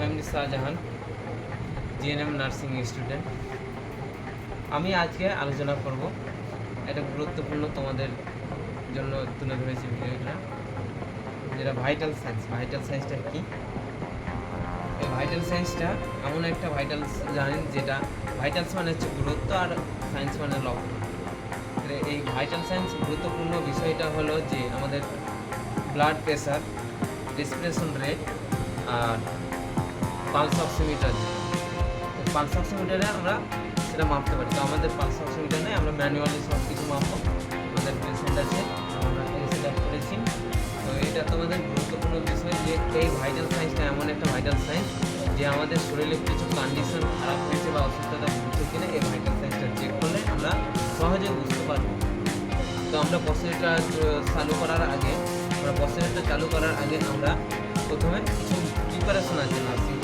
MMD Shahjahan GNM nursing student. আমি আজকে আলোচনা করব একটা গুরুত্বপূর্ণ তোমাদের জন্য তুলে ধরেছি ভিডিওটা, যেটা ভাইটাল সায়েন্স ভাইটাল সায়েন্সটা কি? ভাইটাল সায়েন্সটা এমন একটা ভাইটাল জানেন যেটা ভাইটালস মানে হচ্ছে গুরুত্ব আর সায়েন্স মানে লক্ষ্য। এই ভাইটাল সায়েন্স গুরুত্বপূর্ণ বিষয়টা হলো যে আমাদের ব্লাড প্রেশার রেসপিরেশন রেট আর পালস অক্সিমিটার পালস অক্সিমিটারে আমরা সেটা মাপতে পারি। তো আমাদের পালস অক্সিমিটার নেই, আমরা ম্যানুয়ালি সব কিছু মাপবো। আমাদের পেশেন্ট আছে, আমরা সেটা করেছি। তো এটা তোমাদের গুরুত্বপূর্ণ বিষয় যে এই ভাইটাল সায়েন্সটা এমন একটা ভাইটাল সায়েন্স যে আমাদের শরীরে কিছু কন্ডিশন খারাপ হয়েছে বা অসুস্থতা ভুগছে কিনা, এই ভাইটাল সায়েন্সটা চেক করলে আমরা সহজে বুঝতে পারব। তো আমরা প্রসেসটা চালু করার আগে, আমরা প্রসেসটা চালু করার আগে আমরা প্রথমে কিছু প্রিপারেশন আছে নার্সিং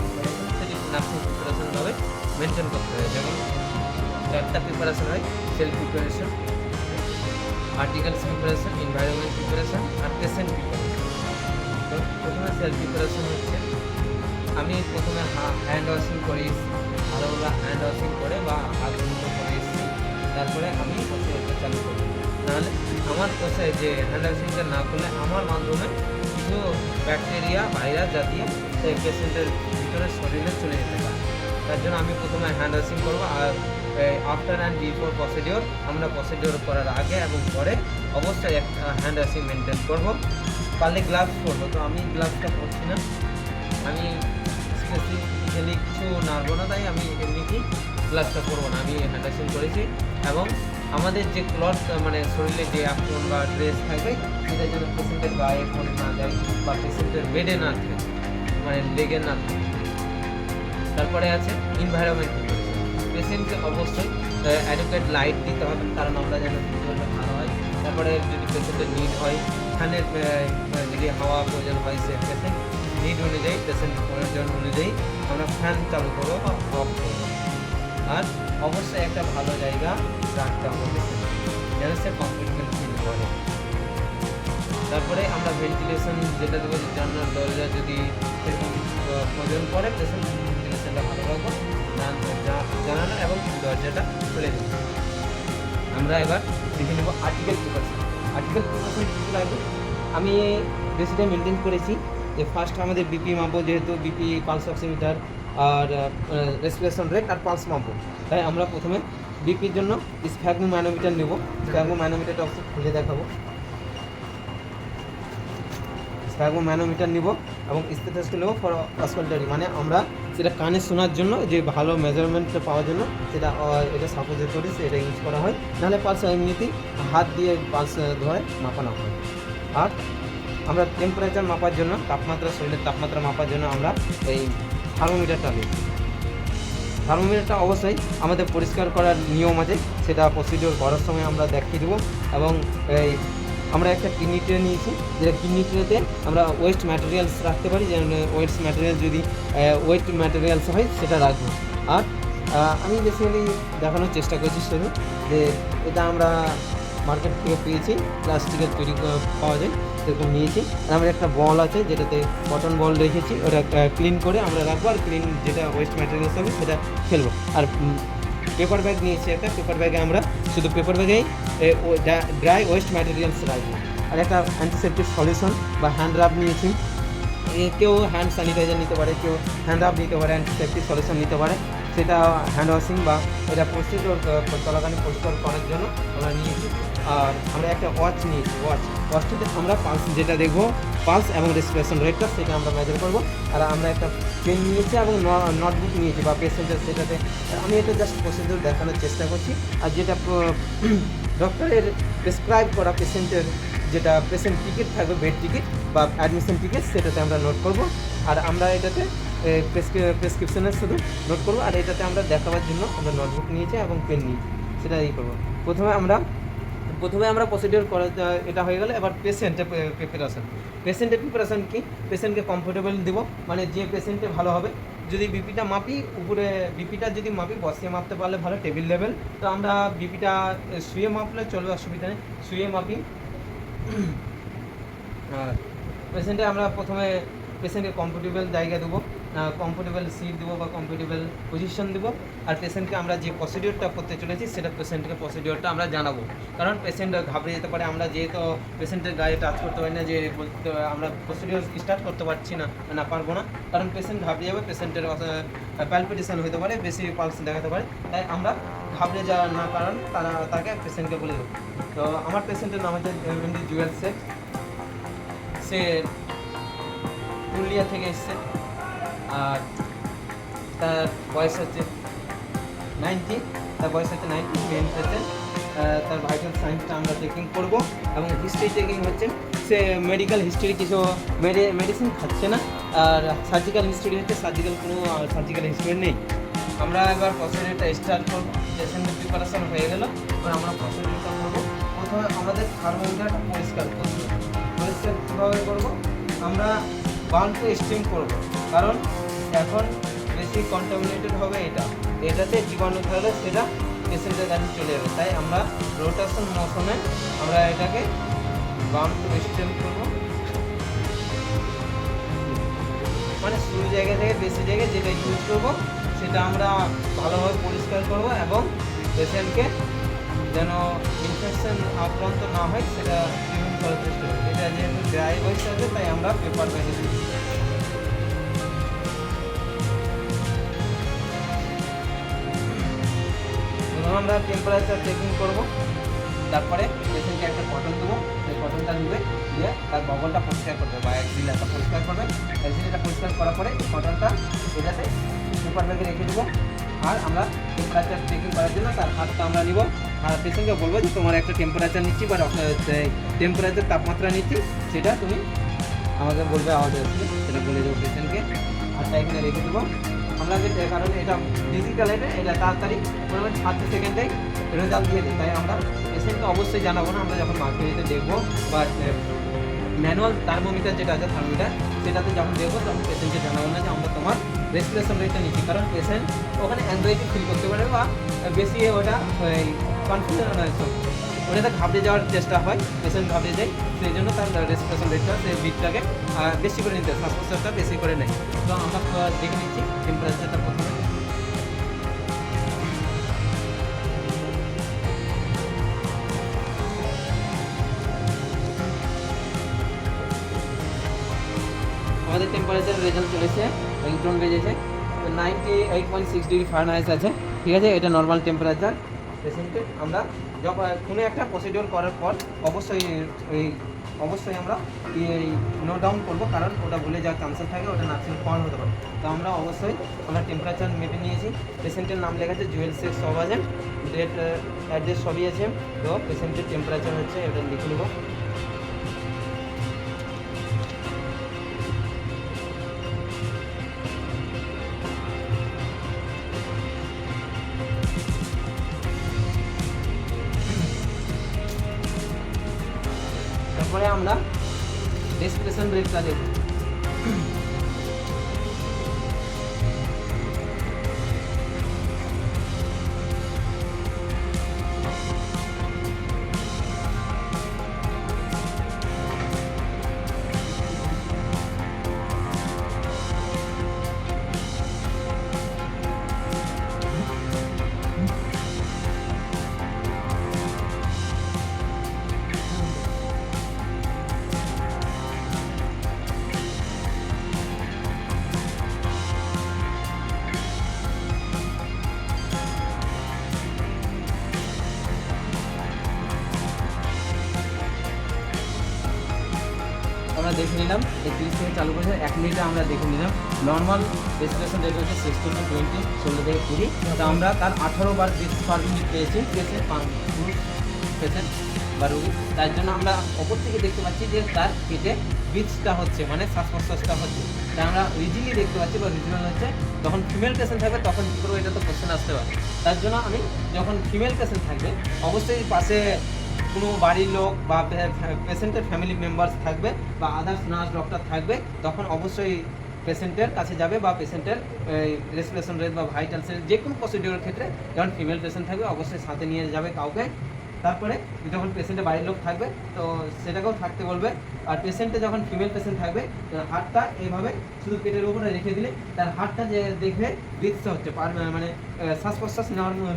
নার্সিং প্রিপারেশনভাবে মেনটেন করতে হবে। যেমন চারটা প্রিপারেশন হয় self preparation articles preparation environment preparation আর পেশেন্ট প্রিপারেশন তো প্রথমে সেলফ প্রিপারেশন হচ্ছে, আমি প্রথমে হ্যান্ড ওয়াশিং করে এসেছি ভালোভাবে হ্যান্ড ওয়াশিং করে বা হাত করে এসেছি। তারপরে আমি প্রসেসটা চালু করি নাহলে আমার কোষে যে হ্যান্ড ওয়াশিংটা না করলে আমার মাধ্যমে কিছু ব্যাকটেরিয়া ভাইরাস জাতীয়, সেই পেশেন্টের ভিতরে শরীরে চলে যেতে পারে। তার জন্য আমি প্রথমে হ্যান্ড ওয়াশিং করব আর আফটার অ্যান্ড বিফোর প্রসিডিওর আমরা প্রসিডিওর করার আগে এবং পরে অবশ্যই একটা হ্যান্ড ওয়াশিং মেনটেন করব। পারলে গ্লাভস পরবো। তো আমি গ্লাভসটা পরছি না। আমি স্পেসিফিক্যালি কিছু নাড়বো না, তাই আমি এমনিতেই গ্লাভসটা করব না। আমি হ্যান্ড ওয়াশিং করেছি এবং আমাদের যে ক্লথ মানে শরীরে যে আক্রমণ বা ড্রেস থাকবে সেটা যেন পেশেন্টের গায়ে পরে না যায় বা পেশেন্টের বেডে না থাকে মানে লেগে না থাকে। তারপরে আছে এনভায়রনমেন্ট পেশেন্টকে অবশ্যই অ্যাডুকেট লাইট দিতে হবে, কারণ আমরা যেন ভিজুয়ালটা ভালো হয়। তারপরে যদি পেশেন্টের নিড হয় ফ্যানের যদি হাওয়া প্রয়োজন হয় সে পেশেন্ট নিড অনুযায়ী পেশেন্ট প্রয়োজন অনুযায়ী আমরা ফ্যান চালু করব বা অফ করব। আর অবশ্যই একটা ভালো জায়গা রাখতে হবে। যেন সে কমফর্টেবল ফিল করে। তারপরে আমরা ভেন্টিলেশন যেটা দেবো, জানলার দরজা যদি সেরকম প্রয়োজন পড়ে পেশেন্ট ভেন্টিলেশনটা ভালো রাখব। জান- জা- জানালা এবং দরজাটা খুলে আমরা এবার দেখে নেব আর্টিকেল প্রিপারেশন আর্টিকেল প্রিপারেশন কী লাগবে? আমি বেশিটা মেনটেন করেছি যে ফার্স্ট আমাদের বিপি মাপবো যেহেতু বিপি পালস অক্সিমিটার আর রেসপিরেশন রেট আর পালস মাপবো তাই আমরা প্রথমে বিপির জন্য স্ফ্যাগমো ম্যানোমিটার নেব। স্ফ্যাগমো ম্যানোমিটারটা অবশ্যই খুলে দেখাবো। স্প্যাগো ম্যানোমিটার নিব এবং স্টেটাসটা নেব ফর অসকাল্টারি মানে আমরা সেটা কানে শোনার জন্য, যে ভালো মেজারমেন্টটা পাওয়ার জন্য, সেটা এটা সাপোজিটরি এটা ইউজ করা হয়। নাহলে পালস এমনিতেই হাত দিয়ে পালস ধরে মাপানো হয়। আর আমরা টেম্পারেচার মাপার জন্য, তাপমাত্রা, শরীরের তাপমাত্রা মাপার জন্য আমরা এই থার্মোমিটারটা নিই। থার্মোমিটারটা অবশ্যই আমাদের পরিষ্কার করার নিয়ম আছে, সেটা প্রসিডিওর করার সময় আমরা দেখিয়ে দেবো। এবং এই আমরা একটা কিডনি ট্রে নিয়েছি, যেটা কিডনি ট্রেতে আমরা ওয়েস্ট ম্যাটেরিয়ালস রাখতে পারি যেমন ওয়েস্ট ম্যাটেরিয়াল যদি ওয়েস্ট ম্যাটেরিয়ালস হয়, সেটা রাখব। আর আমি বেসিক্যালি দেখানোর চেষ্টা করছি শুধু যে এটা আমরা মার্কেট থেকে পেয়েছি প্লাস্টিকের তৈরি পাওয়া যায়, সেরকম নিয়েছি। আর আমার একটা বল আছে, যেটাতে কটন বল রেখেছি, ওটা ক্লিন করে আমরা রাখব, আর ক্লিন যেটা ওয়েস্ট ম্যাটেরিয়ালস হবে, সেটা ফেলব। আর পেপার ব্যাগ নিয়েছি একটা পেপার ব্যাগে আমরা শুধু পেপার ব্যাগেই ড্রাই ওয়েস্ট ম্যাটেরিয়ালস রাখব আর একটা অ্যান্টিসেপ্টিক সলিউশন বা হ্যান্ড রাব নিয়েছি। কেউ হ্যান্ড স্যানিটাইজার নিতে পারে, কেউ হ্যান্ড রাব নিতে পারে অ্যান্টিসেপ্টিক সলিউশন নিতে পারে। সেটা হ্যান্ড ওয়াশিং বা এটা প্রস্তুত চলাকালীন পরিষ্কার করার জন্য আমরা নিয়েছি। আর আমরা একটা ওয়াচ নিয়েছি ওয়াচ ওয়াচটাতে আমরা পালস যেটা দেখব পালস এবং রেসপিরেশন রেটটা সেটা আমরা মেজার করব। আর আমরা একটা পেন নিয়েছি এবং নোটবুক নিয়েছি বা পেশেন্টের সেটাতে। আমি এটা জাস্ট প্রসিডিউর দেখানোর চেষ্টা করছি। আর যেটা ডক্টরের প্রেসক্রাইব করা পেশেন্টের যেটা পেশেন্ট টিকিট থাকবে বেড টিকিট বা অ্যাডমিশন টিকিট সেটাতে আমরা নোট করব। আর আমরা এটাতে প্রেসক্রিপশনের শুধু নোট করব। আর এটাতে আমরা দেখাবার জন্য আমরা নোটবুক নিয়েছি এবং পেন নিয়েছি। সেটা এই করব। প্রথমে আমরা প্রথমে আমরা প্রসিডিওর করা, এটা হয়ে গেলে এবার পেশেন্টের প্রিপারেশন পেশেন্টের প্রিপারেশন কি? পেশেন্টকে কমফোর্টেবল দেবো মানে যে পেশেন্টে ভালো হবে। যদি বিপিটা মাপি, উপরে বিপিটা যদি মাপি বসিয়ে মাপতে পারলে ভালো টেবিল লেভেল তো আমরা বিপিটা শুয়ে মাপলে চলবে, অসুবিধা নেই। শুয়ে মাপি। পেশেন্টে আমরা প্রথমে পেশেন্টকে কমফোর্টেবল জায়গা দেবো কমফোর্টেবল সিট দেবো বা কমফোর্টেবল পজিশন দেবো। আর পেশেন্টকে আমরা যে প্রসিডিওরটা করতে চলেছি, সেটা পেশেন্টকে প্রসিডিওরটা আমরা জানাব। কারণ পেশেন্ট ঘাবড়ে যেতে পারে, আমরা যেহেতু পেশেন্টের গায়ে টাচ করতে পারি না, যে বলতে আমরা প্রসিডিওর স্টার্ট করতে পারছি না না পারব না। কারণ পেশেন্ট ঘাবড়ে যাবে পেশেন্টের প্যালপিটেশন হতে পারে, বেশি পালস দেখাতে পারে। তাই আমরা ঘাবড়ে যাওয়ার না কারণ তারা, তাকে পেশেন্টকে বলে দেবো। তো আমার পেশেন্টের নাম হচ্ছে জুয়েল শেখ সে পুরুলিয়া থেকে এসছে। আর তার বয়স হচ্ছে নাইনটি তার বয়স হচ্ছে নাইনটি মেন পেশেন্ট তার ভাইটাল সায়েন্সটা আমরা চেকিং করব এবং হিস্ট্রি চেকিং হচ্ছে। সে মেডিকেল হিস্ট্রি কিছু মেডিসিন খাচ্ছে না। আর সার্জিক্যাল হিস্ট্রি হচ্ছে সার্জিক্যাল কোনো সার্জিক্যাল হিস্ট্রি নেই। আমরা এবার প্রসিডিউরটা স্টার্ট করব। পেশেন্টের প্রিপারেশন হয়ে গেল। এবার আমরা প্রসিডিউরটা করব। প্রথমে আমাদের থার্মোমিটারটা পরিষ্কার করব। পরিষ্কার কীভাবে করব? আমরা বাল্বটা স্টিম করব। কারণ এখন বেশি কন্টামিনেটেড হবে এটা। এটাতে জীবাণু থাকলে সেটা পেশেন্টের কাছে চলে যাবে। তাই আমরা রোটেশন মৌসুমে আমরা এটাকে বাম্প স্টিম করব। মানে শুরু জায়গা থেকে বেশি জায়গায় যেটা ইউজ করব, সেটা আমরা ভালোভাবে পরিষ্কার করব এবং পেশেন্টকে যেন ইনফেকশন আক্রান্ত না হয়, সেটা এটা যেহেতু তাই আমরা পেপার ব্যাগে দিই আমরা টেম্পারেচার চেকিং করব তারপরে পেশেন্টকে একটা কটন দেবো সেই কটনটা নেবে দিয়ে তার বগলটা পরিষ্কার করবে বা এক্সিলারটা পরিষ্কার করবে এক্সিলারটা পরিষ্কার করার পরে কটনটা এটাতে পেপার ব্যাগে রেখে দেবো আর আমরা টেম্পারেচার চেকিং করার জন্য তার হাতটা আমরা নিব আর পেশেন্টকে বলব যে তোমার একটা টেম্পারেচার নিচ্ছি বা টেম্পারেচার তাপমাত্রা নিচ্ছি, সেটা তুমি আমাকে বলবে আওয়াজ আসছে সেটা বলে দেবো পেশেন্টকে হাতটা এখানে রেখে দেবো। আমরা যে কারণ এটা ডিজিটাল এটা এটা তাড়াতাড়ি পরিমাণ সাত সেকেন্ডে রেজাল্ট দিয়ে দেয় তাই আমরা পেশেন্টকে অবশ্যই জানাব না, আমরা যখন মার্কেটে দেখব বা ম্যানুয়াল থার্মোমিটার যেটা আছে থার্মোমিটার সেটাতে যখন দেখব তখন পেশেন্টকে জানাব না যে আমরা তোমার রেসপিরেশন রেটটা নিচ্ছি। কারণ পেশেন্ট ওখানে অ্যাংজাইটি ফিল করতে পারে বা বেশি ওটা কনফিউশন ওটাতে ঘাবড়ে যাওয়ার চেষ্টা হয় পেশেন্ট ঘাবড়ে যায়, সেই জন্য তার রেসপিরেশন রেটটা সেই বিটটাকে বেশি করে নিতে শ্বাস প্রশ্বাসটা বেশি করে নেয়। তো আমরা দেখে নিচ্ছি টেম্পারেচারটা প্রথমে আমাদের টেম্পারেচার রেজাল্ট চলেছে ইলেকট্রন বেজেছে ninety eight point six degree Fahrenheit আছে। ঠিক আছে, এটা নর্মাল টেম্পারেচার পেশেন্টের আমরা যখন কোনো একটা প্রসিডিওর করার পর অবশ্যই এই, অবশ্যই আমরা নোট ডাউন করব, কারণ ওটা ভুলে যাওয়ার চান্সেস থাকে, ওটা নার্সিং ফল হতে পারে। তো আমরা অবশ্যই আমরা টেম্পারেচার মেপে নিয়েছি পেশেন্টের নাম লেখা আছে জুয়েল শেখ সব ডেট অ্যাড্রেস সবই আছে। তো পেশেন্টের টেম্পারেচার হচ্ছে, এটা লিখে নেব। তারপরে আমরা ডেসপ্রেশন রেটটা দেবো চালু করেছে, এক মিনিটে আমরা দেখে নিলাম। নর্মাল রেসপিরেশন রেট হচ্ছে সিক্সটি টু টোয়েন্টি ষোলো থেকে কুড়ি। তো আমরা তার আঠারো বার বিশ পার মিনিট পেয়েছি পেশেন্ট পেশেন্ট বা রুগী তার জন্য আমরা ওপর থেকে দেখতে পাচ্ছি যে তার পেটে বীজটা হচ্ছে মানে শ্বাস প্রশ্বাসটা হচ্ছে। তা আমরা ইজিলি দেখতে পাচ্ছি, বা রিজনাল হচ্ছে, যখন ফিমেল পেশেন্ট থাকবে, তখন কী করব, এটা তো কোশ্চেন আসতে পারে। তার জন্য আমি যখন ফিমেল পেশেন্ট থাকবে, অবশ্যই পাশে কোনো বাড়ির লোক বা পেশেন্টের ফ্যামিলি মেম্বার্স থাকবে বা আদার্স নার্স, ডক্টর থাকবে, তখন অবশ্যই পেশেন্টের কাছে যাবে বা পেশেন্টের রেসপিরেশন রেট বা ভাইটালসের যে কোনো প্রসিডিওর ক্ষেত্রে, যখন ফিমেল পেশেন্ট থাকবে, অবশ্যই সাথে নিয়ে যাবে কাউকে। তারপরে যখন পেশেন্টের বাড়ির লোক থাকবে, তো সেটাকেও থাকতে বলবে। আর পেশেন্টে যখন ফিমেল পেশেন্ট থাকবে তো হাতটা এইভাবে শুধু পেটের উপরে রেখে দিলে তার হাতটা যে দেখবে বৃদ্ধ হচ্ছে মানে শ্বাস প্রশ্বাস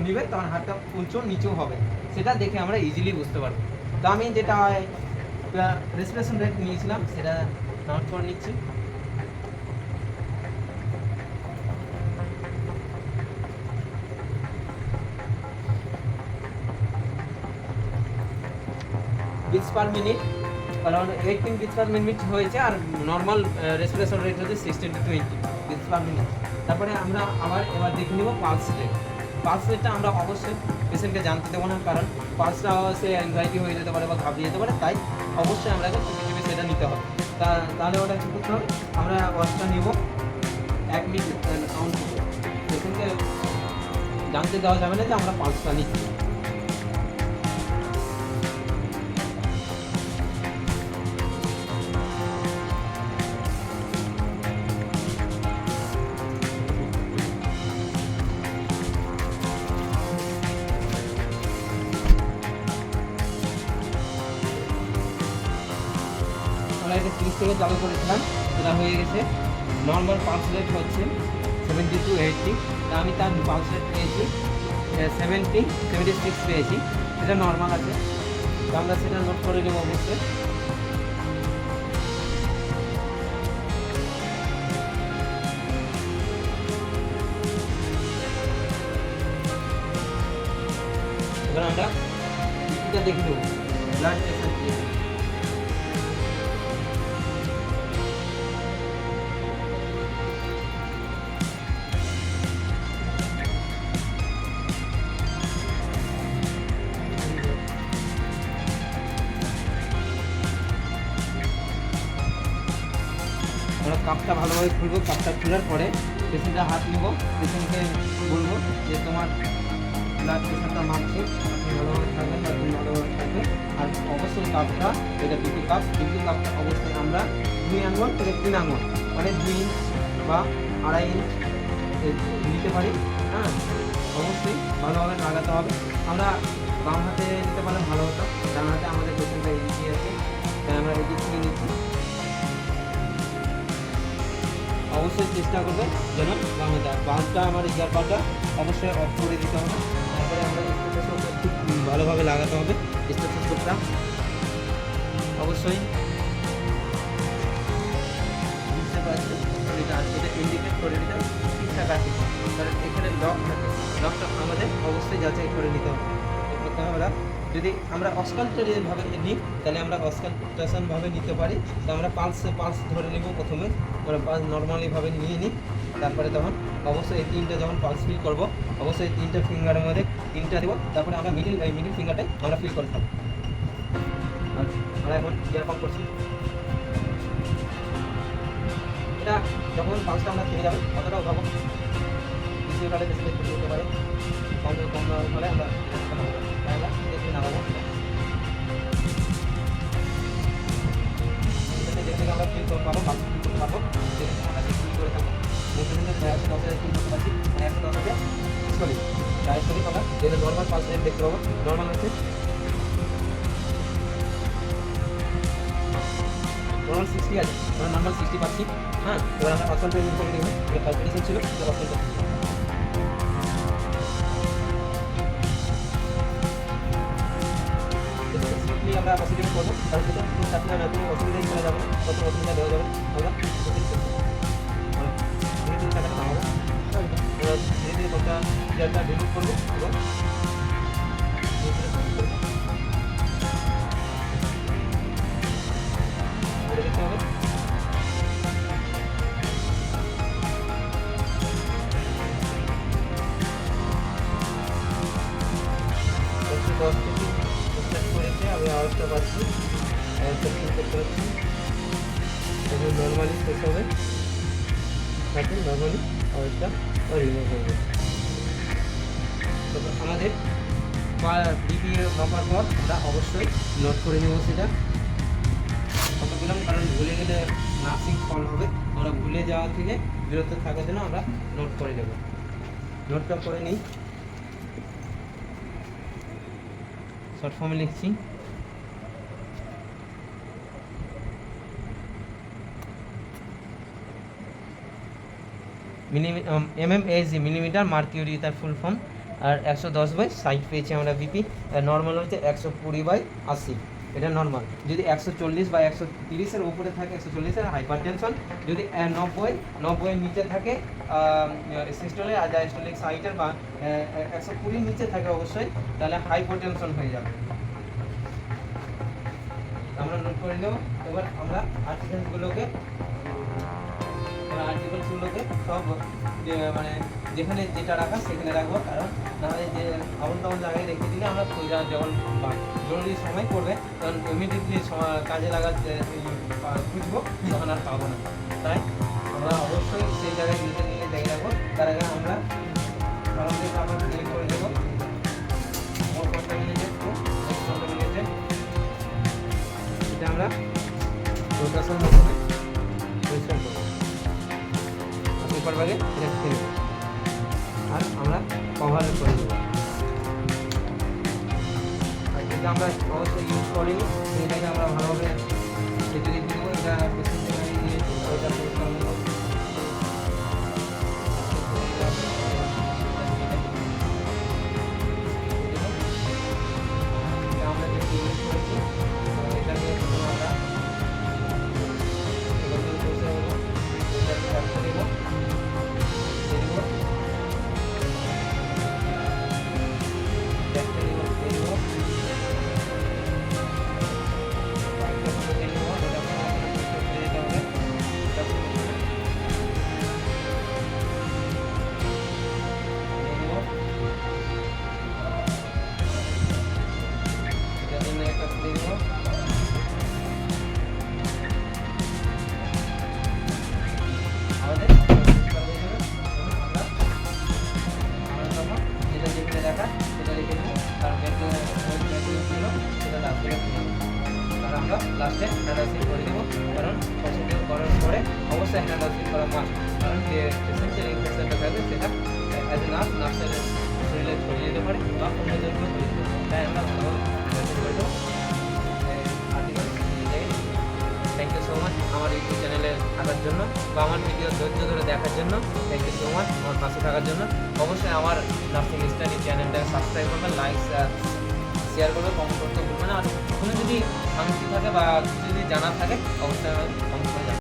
নিবে, তখন হাতটা উঁচু নিচু হবে। সেটা দেখে আমরা ইজিলি বুঝতে পারব। তো আমি যেটা রেসপিরেশন রেট নিয়েছিলাম, সেটা নোট করে নিচ্ছি। Beats per minute around eighteen beats per minute হয়েছে, আর নর্মাল রেসপিরেশন রেট হচ্ছে sixteen to twenty beats per minute তারপরে আমরা আবার এবার দেখে নিব পালস রেট পালস রেটটা আমরা অবশ্যই পেশেন্টকে জানতে দেবো না, কারণ পালসটা সে অ্যাংজাইটি হয়ে যেতে পারে বা ঘাবড়িয়ে যেতে পারে, তাই অবশ্যই আমরা সিসিটিভি সেটা নিতে হবে। তা, তাহলে ওটা কী করতে হবে? আমরা ওয়াশটা নেব। এক মিনিট পেশেন্টকে জানতে দেওয়া যাবে না যে আমরা পালসটা নিচ্ছি। থেকে চালু করেছিলাম, সেটা হয়ে গেছে। নর্মাল পালস রেট হচ্ছে সেভেন্টি টু এইটটি তা আমি তার পালস রেট পেয়েছি সেভেন্টি সেভেন্টি সিক্স পেয়েছি। সেটা নর্মাল আছে। তো আমরা সেটা নোট করে নেব অবশ্যই। আমরা দেখে নেব। ব্লাড ভালোভাবে খুলবো, কাপটা খোলার পরে পেশেন্টের হাত নেব পেশেন্টকে বলব যে তোমার ব্লাড প্রেশারটা মাপছে আপনি ভালোভাবে থাকবেন বা তুমি ভালোভাবে থাকবে আর অবশ্যই কাপটা, এটা বিপি কাপ বিপি কাপটা অবশ্যই আমরা দুই আঙুল থেকে তিন আঙুল মানে দুই ইঞ্চ বা আড়াই ইঞ্চ নিতে পারি হ্যাঁ? অবশ্যই ভালোভাবে লাগাতে হবে। আমরা বাম হাতে নিতে পারলে ভালো হতো, ডান হাতে আমাদের পেশেন্টটা এগিয়ে আছে, তাই আমরা এদিক থেকে নিচ্ছি। অবশ্যই চেষ্টা করবে যেন দেয় বামটা আমার ইয়ার পাটা অবশ্যই অফ করে দিতে হবে। তারপরে আমরা ঠিক ভালোভাবে লাগাতে হবে। স্টেথোস্কোপটা অবশ্যই। বুঝতে পারছি করে ঠিকঠাক আছে। এখানে লক থাকে। লকটা আমাদের অবশ্যই যাচাই করে নিতে হবে। এর করতে হবে না। যদি আমরা অস্কালটেরিয়ান ভাবে নিই, তাহলে আমরা অস্কালটেশন ভাবে নিতে পারি। তো আমরা পালস পালস ধরে নেব প্রথমে। আমরা পালস নর্মালি ভাবে নিয়ে নিই। তারপরে তখন অবশ্যই এই তিনটা যখন পালস ফিল করব, অবশ্যই এই তিনটা ফিঙ্গারের মধ্যে তিনটা দেবো। তারপরে আমরা মিডিল এই মিডিল ফিঙ্গারটাই আমরা ফিল করে থাকব। আর আমরা এখন ইয়ার করছি। এটা যখন পালসটা আমরা থেমে যাবে কতটাও পাবো বেশি উঠালে বেশি হতে পারে কম কম হলে আমরা আমরা দেখে নামাবো এটাতে দেখে আমরা ফিল করতে পারব পালস ফিল করতে পারব। দেখে আমরা ফিল করে থাকব। মোটামুটি একশো দশ হাজার ফিল করতে পারছি মানে নর্মাল দেখতে নর্মাল সিক্সটি আছে। নর্মাল সিক্সটি পাচ্ছি। হ্যাঁ এবার আমরা পেমেন্ট করে দেবো এটা ক্যালকুলেশন ছিল, এটা অসল আমরা পসিটিভ করব সাথে কোনো সাথে না কোনো অসুবিধাই করা যাবে কত অসুবিধা দেওয়া যাবে আমরা টাকাটা এবার ধীরে ধীরে কতটা চেয়ারটা রিমুভ করব এবং আওয়াজটা পাচ্ছি আওয়াজটা করতে পারছি এবং নর্মালি শেষ হবে। থাকে নর্মালি আওয়াজটা রিমুভ হয়ে যাবে। আমাদের বিপি মাপার পর আমরা অবশ্যই নোট করে নেব সেটা। কত দিলাম, কারণ ভুলে গেলে নার্সিং ফল হবে। আমরা ভুলে যাওয়া থেকে বিরত থাকার জন্য আমরা নোট করে দেবো নোটটা করে নিই। শর্ট ফর্মে লিখছি। মিলিমি M M H millimetre mercury তার ফুল ফর্ম আর একশো দশ বাই ষাট পেয়েছি আমরা বিপি নর্মাল হচ্ছে একশো কুড়ি বাই আশি। এটা নর্মাল যদি একশো চল্লিশ বা একশো তিরিশের উপরে থাকে, একশো চল্লিশের হাইপার টেনশন যদি নব্বই নব্বইয়ের নিচে থাকে সিস্টোলে আর ডায়াস্টোলিক সাইটের বা একশো কুড়ির নিচে থাকে অবশ্যই, তাহলে হাইপার টেনশন হয়ে যাবে। আমরা নোট করে নেব। এবার আমরা আর্টিকেলসগুলোকে আর্টিকেলসগুলোকে সব মানে যেখানে যেটা রাখা সেখানে রাখব। কারণ নাহলে যে আউল তাউল জায়গায় রেখে দিলে আমরা খোঁজা যখন জরুরি সময় পড়বে, তখন ইমিডিয়েটলি কাজে লাগাতে খুঁজবো, তখন আর পাবো না। তাই আমরা অবশ্যই সেই জায়গায় নিচে নিয়ে দেখে রাখব। তার আগে আমরা কলম আমরা ক্লিক করে দেবো আমরা রোটেশন পেপার ব্যাগে খেয়ে নেব। আর আমরা কভার করে দেবো আমরা অবশ্যই ইউজ করিনি, সেটাকে আমরা ভালোভাবে এটা পেছন লাস্টে হ্যান্ড করে দেবো, কারণ প্রসিডিওর করার পরে অবশ্যই হ্যান্ড করা মাস্ট কারণ যে এসেন্সিয়াল ইনফেকশনটা থাকবে সেটা অ্যাজ এ নার্স নার্সের শরীরে ছড়িয়ে যেতে পারে, বা অন্যজনকেও ছড়িয়ে যেতে পারে তাই আমরা ভালোভাবে করে দেবো থ্যাংক ইউ সো মাচ আমার ইউটিউব চ্যানেলে থাকার জন্য, বা আমার ভিডিও ধৈর্য ধরে দেখার জন্য। থ্যাংক ইউ সো মাচ আমার পাশে থাকার জন্য। অবশ্যই আমার নার্সিং স্টাডি চ্যানেলটা সাবস্ক্রাইব করবেন লাইক শেয়ার করবে কমেন্ট করতে ভুলবেন আর কোনো যদি সমস্যা থাকে বা যদি জানা থাকে অবশ্যই